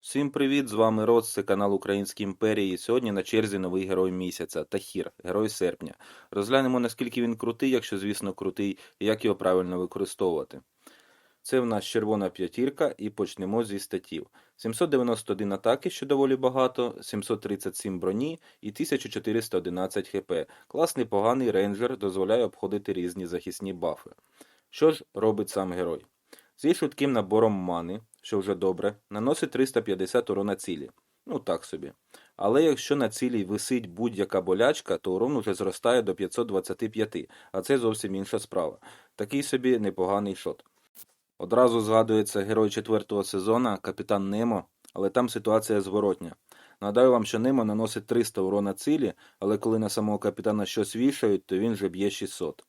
Всім привіт! З вами Рос, це канал Української імперії. Сьогодні на черзі новий герой місяця Тахір, герой серпня. Розглянемо наскільки він крутий, якщо звісно крутий, і як його правильно використовувати. Це в нас червона п'ятірка і почнемо зі статів. 791 атаки, що доволі багато, 737 броні і 1411 хп. Класний поганий рейнджер дозволяє обходити різні захисні бафи. Що ж робить сам герой? Зі швидким набором мани, що вже добре, наносить 350 урона цілі. Ну так собі. Але якщо на цілі висить будь-яка болячка, то урон уже зростає до 525, а це зовсім інша справа. Такий собі непоганий шот. Одразу згадується герой четвертого сезона, капітан Немо, але там ситуація зворотня. Нагадаю вам, що Немо наносить 300 урона цілі, але коли на самого капітана щось вішають, то він вже б'є 600.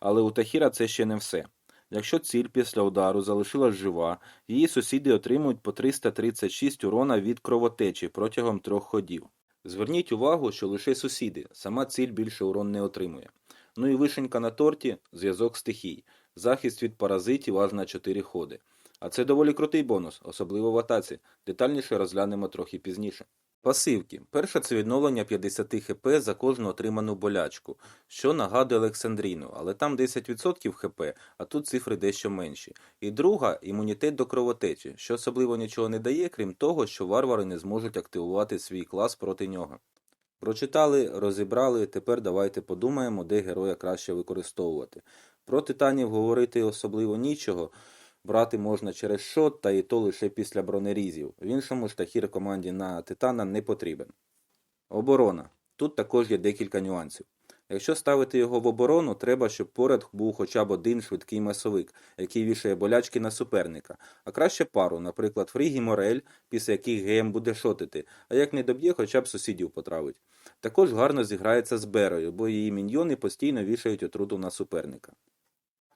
Але у Тахіра це ще не все. Якщо ціль після удару залишилась жива, її сусіди отримують по 336 урона від кровотечі протягом трьох ходів. Зверніть увагу, що лише сусіди, сама ціль більше урон не отримує. Ну і вишенька на торті зв'язок стихій, захист від паразитів аж на 4 ходи. А це доволі крутий бонус, особливо в атаці. Детальніше розглянемо трохи пізніше. Пасивки. Перша це відновлення 50 хп за кожну отриману болячку, що нагадує Олександріну, але там 10% хп, а тут цифри дещо менші. І друга імунітет до кровотечі, що особливо нічого не дає, крім того, що варвари не зможуть активувати свій клас проти нього. Прочитали, розібрали, тепер давайте подумаємо, де героя краще використовувати. Про титанів говорити особливо нічого. Брати можна через шот, та і то лише після бронерізів. В іншому ж тахір команді на титана не потрібен. Оборона. Тут також є декілька нюансів. Якщо ставити його в оборону, треба, щоб поряд був хоча б один швидкий масовик, який вішає болячки на суперника, а краще пару, наприклад, Фрігі Морель, після яких ГМ буде шотити, а як не доб'є, хоча б сусідів потравить. Також гарно зіграється з Берою, бо її міньйони постійно вішають отруту на суперника.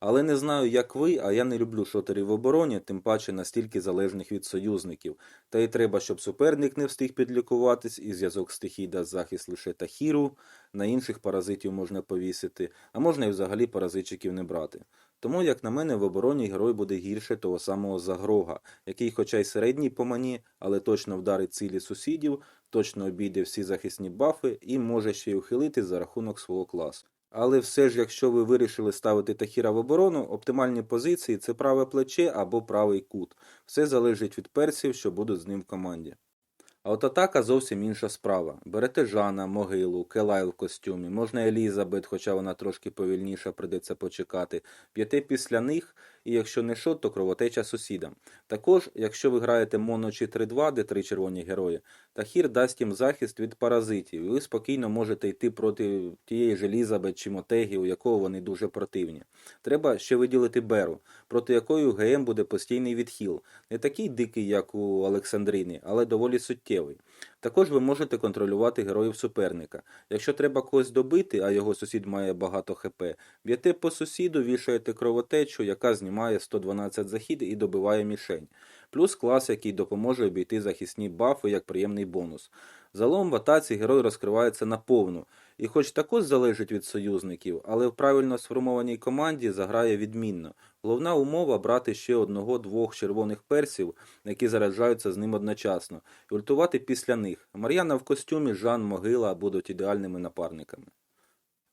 Але не знаю, як ви, а я не люблю шотерів в обороні, тим паче настільки залежних від союзників. Та й треба, щоб суперник не встиг підлікуватись, і зв'язок стихій дасть захист лише тахіру, на інших паразитів можна повісити, а можна і взагалі паразитчиків не брати. Тому, як на мене, в обороні герой буде гірше того самого Загрога, який, хоча й середній по мані, але точно вдарить цілі сусідів, точно обійде всі захисні бафи і може ще й ухилити за рахунок свого класу. Але все ж, якщо ви вирішили ставити Тахіра в оборону, оптимальні позиції це праве плече або правий кут. Все залежить від персів, що будуть з ним в команді. А от атака зовсім інша справа. Берете Жана, могилу, Келайл в костюмі, можна Елізабет, хоча вона трошки повільніша, придеться почекати. П'єте після них, і якщо не шот, то кровотеча сусідам. Також, якщо ви граєте моно чи 3-2, де три червоні герої, Тахір дасть їм захист від паразитів, і ви спокійно можете йти проти тієї ж Елізабет чи Мотегі, у якого вони дуже противні. Треба ще виділити Беру, проти якої ГМ буде постійний відхил. Не такий дикий, як у Олександрини, але доволі суттєвий. Також ви можете контролювати героїв суперника. Якщо треба когось добити, а його сусід має багато ХП, б'єте по сусіду, вішаєте кровотечу, яка знімає 112 захід і добиває мішень. Плюс клас, який допоможе обійти захисні бафи як приємний бонус. Залом в атаці герой розкривається наповну, і хоч також залежить від союзників, але в правильно сформованій команді заграє відмінно. Головна умова брати ще одного-двох червоних персів, які заряджаються з ним одночасно, і ультувати після них. Мар'яна в костюмі, Жан, Могила будуть ідеальними напарниками.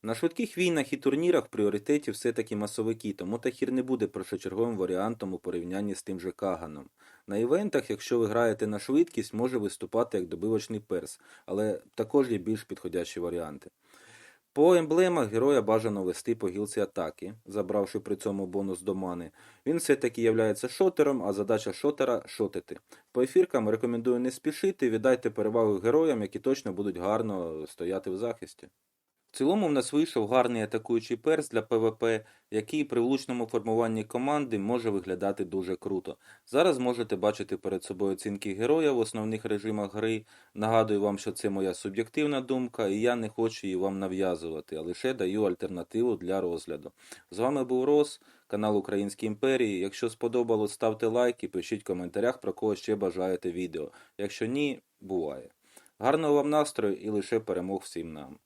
На швидких війнах і турнірах в пріоритеті все-таки масовики, тому Тахір не буде першочерговим варіантом у порівнянні з тим же Каганом. На івентах, якщо ви граєте на швидкість, може виступати як добивочний перс, але також є більш підходящі варіанти. По емблемах героя бажано вести по гілці атаки, забравши при цьому бонус до мани. Він все-таки являється шотером, а задача шотера шотити. По ефіркам рекомендую не спішити, віддайте перевагу героям, які точно будуть гарно стояти в захисті. В цілому в нас вийшов гарний атакуючий перс для ПВП, який при влучному формуванні команди може виглядати дуже круто. Зараз можете бачити перед собою оцінки героя в основних режимах гри. Нагадую вам, що це моя суб'єктивна думка, і я не хочу її вам нав'язувати, а лише даю альтернативу для розгляду. З вами був Рос, канал Української імперії. Якщо сподобалось, ставте лайк і пишіть в коментарях, про кого ще бажаєте відео. Якщо ні, буває. Гарного вам настрою і лише перемог всім нам.